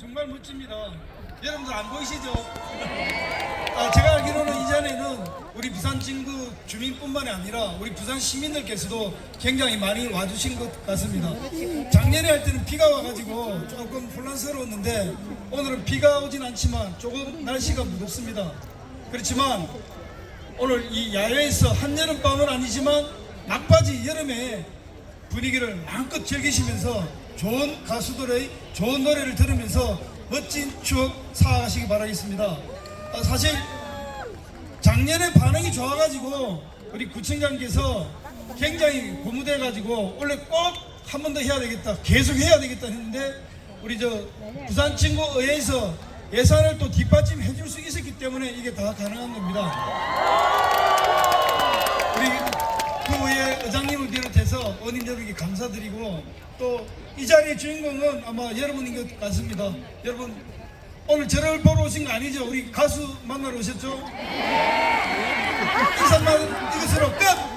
정말 멋집니다. 여러분들 안 보이시죠? 아, 제가 알기로는 이전에는 우리 부산 진구 주민뿐만이 아니라 우리 부산 시민들께서도 굉장히 많이 와주신 것 같습니다. 작년에 할 때는 비가 와가지고 조금 혼란스러웠는데 오늘은 비가 오진 않지만 조금 날씨가 무겁습니다. 그렇지만 오늘 이 야외에서 한여름 밤은 아니지만 막바지 여름에 분위기를 마음껏 즐기시면서 좋은 가수들의 좋은 노래를 들으면서 멋진 추억 쌓아가시기 바라겠습니다. 아, 사실 작년에 반응이 좋아가지고 우리 구청장께서 굉장히 고무돼가지고 원래 꼭 한 번 더 해야 되겠다, 계속 해야 되겠다 했는데 우리 저 부산 친구 의회에서 예산을 또 뒷받침 해 줄 수 있었기 때문에 이게 다 가능한 겁니다. 의장님을 비롯해서 의원님들에게 감사드리고 또 이 자리의 주인공은 아마 여러분인 것 같습니다. 여러분 오늘 저를 보러 오신 거 아니죠? 우리 가수 만나러 오셨죠? 인사만 이것으로 끝!